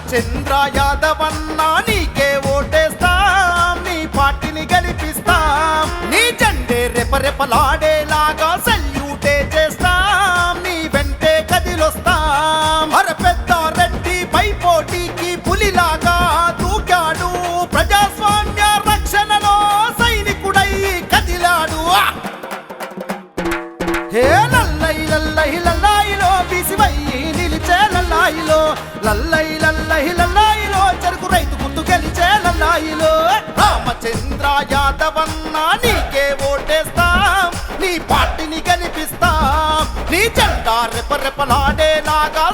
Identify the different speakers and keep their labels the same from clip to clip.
Speaker 1: హే రామచంద్ర యాదవన్న నీకే ఓటేస్తాం నీ పార్టీని గెలిపిస్తాం. నీ జెండే రెపరెపలాడేలాగా యాదవన్నా నీకే ఓటేస్తాం నీ పార్టీని గెలిపిస్తాం నీ జెండా రెపరెపలాడేలాగా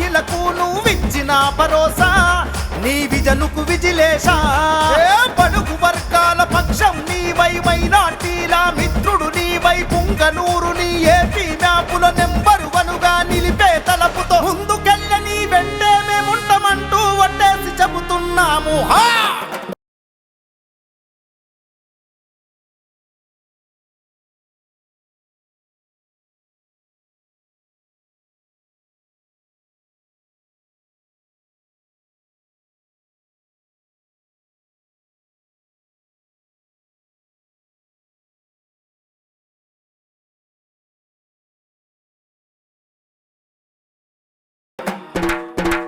Speaker 1: అమ్మాయిలకు నువ్విచ్చిన భరోసా నీ విజనుకు విజిలేశా. పలుకు వర్గాల పక్షం నీవై మైనార్టీల మిత్రుడు నీవై పుంగనూరు నీ ఏపీ మ్యాపుల నెంబరు వనుగా నిలిపే తలపుతో ముందుకెళ్ళ నీ వెంటే మేముంటామంటూ వడ్డేసి చెబుతున్నాము. హా!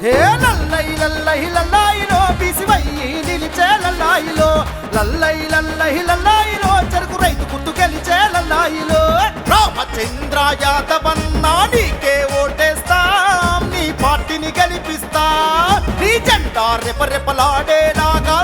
Speaker 1: హే లల్లై లల్లై లల్లాయిలో బిసివయ్యి నిలిచే లల్లాయిలో. లల్లై లల్లై లల్లాయిలో చెరుకు రైతు గుర్తు గెలిచే లల్లాయిలో. రామచంద్ర యాదవన్న నీకే ఓటేస్తాం నీ పార్టీని గెలిపిస్తా. నీ జెండా రెపరెపలాడేలాగా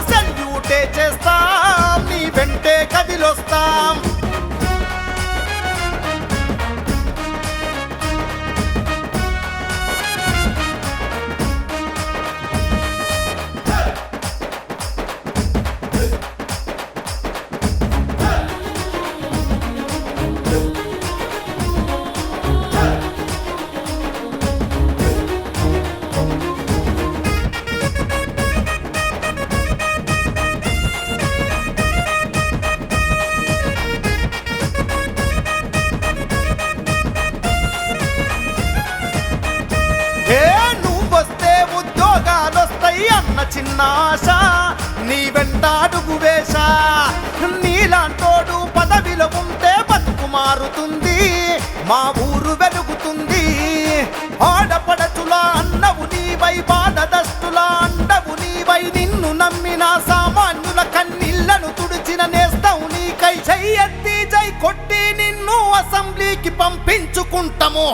Speaker 1: పంపించుకుంటాము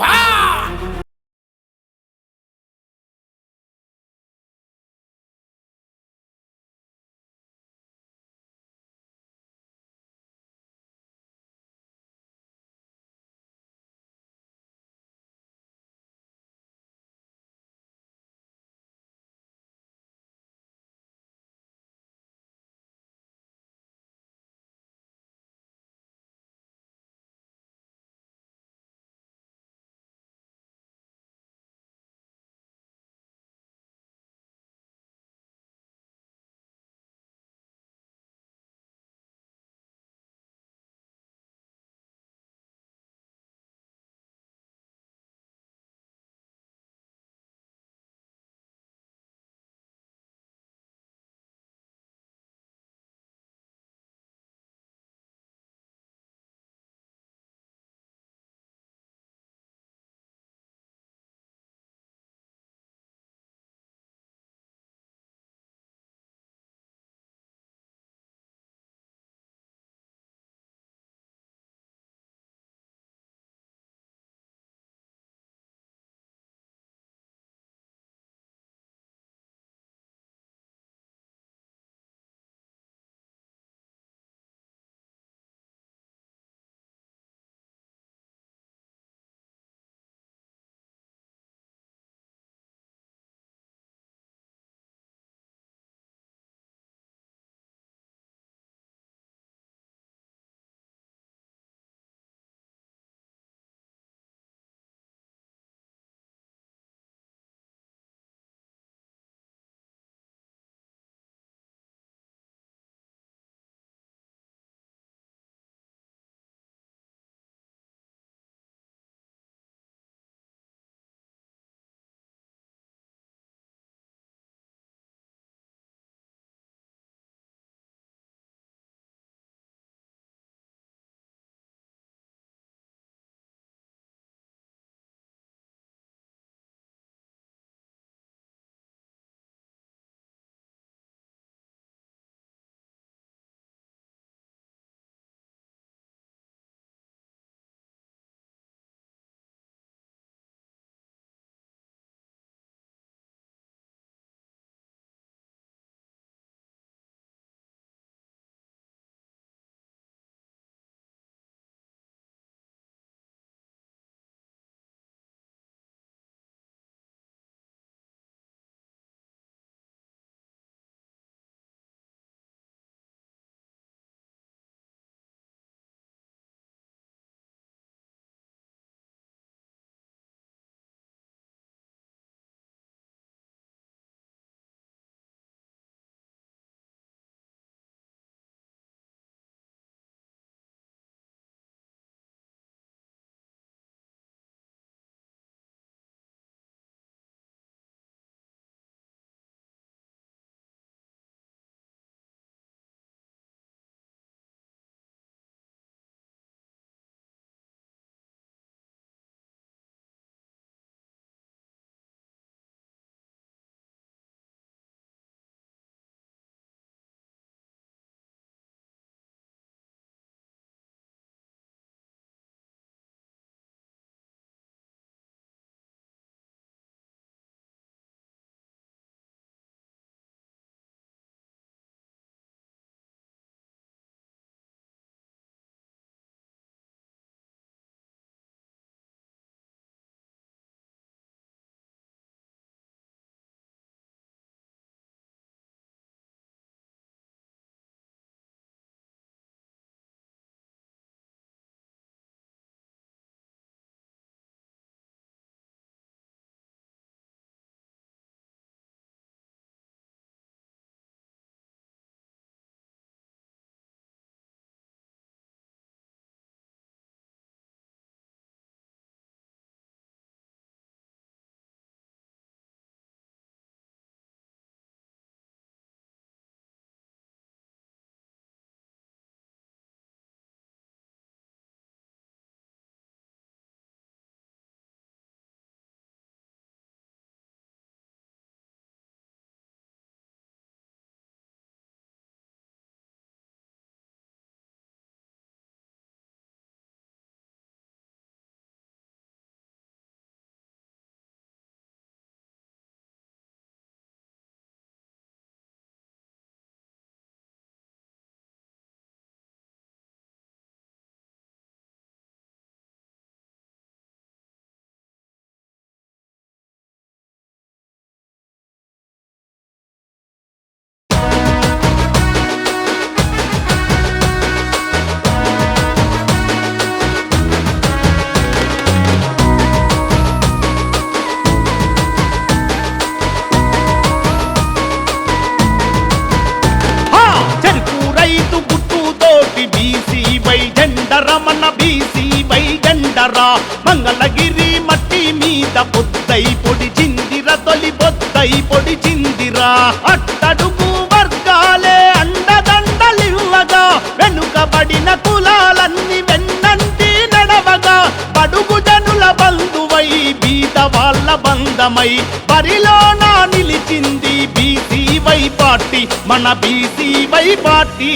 Speaker 2: రమణ బీసీ వైగండరా మంగళగిరి మట్టి మీద పొద్దై పొడిచిందిర తొలి పొద్దై పొడిచిందిరా అట్టడుగు వర్గాలే అండదండలివ్వగా వెనుకబడిన కులాలన్నీ వెన్నంటి నడవగా. బడుగు జనుల బంధువై బీద వాళ్ళ బంధమై. బరిలో నా నిలిచింది బీసీ వై పార్టీ మన బీసీ వై పార్టీ.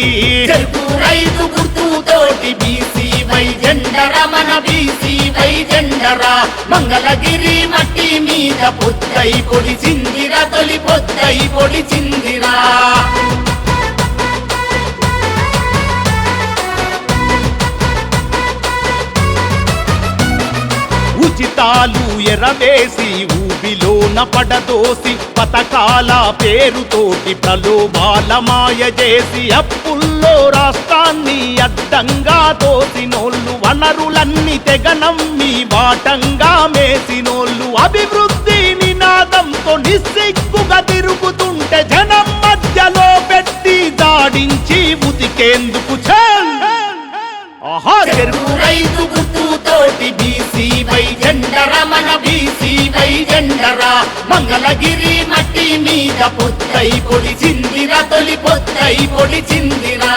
Speaker 3: రైతు గుర్తుతోటి బీసీ జెండరా మంగళగిరి మట్టి మీద పొద్దై పొడి చిందిరా తొలి పొద్దై పొడి చిందిరా
Speaker 2: ఉచితాలు ఎరవేసి ఊబిలోన పడదోసి పథకాల పేరుతోటి ప్రలోభాల మాయ చేసి అప్పుల్లో రాష్ట్రాన్ని అడ్డంగా దోసినోళ్ళు వనరులన్నీ తెగనమ్మి వాటంగా మేసినోళ్ళు. అభివృద్ధి నినాదంతో నిస్సిగ్గుగా తిరుగుతుంటే జనం మధ్యలో పెట్టి దాడించి ఉతికేందుకు చే ఆహా చెరుకు
Speaker 3: చెరుకు రైతు గుర్తుతోటి బీసీ వై జెండరా మన బీసీ వై జెండరా మంగళగిరి మట్టి మీద పొత్తై పొడి చిందిరా తొలి పొత్తై పొడి చిందిరా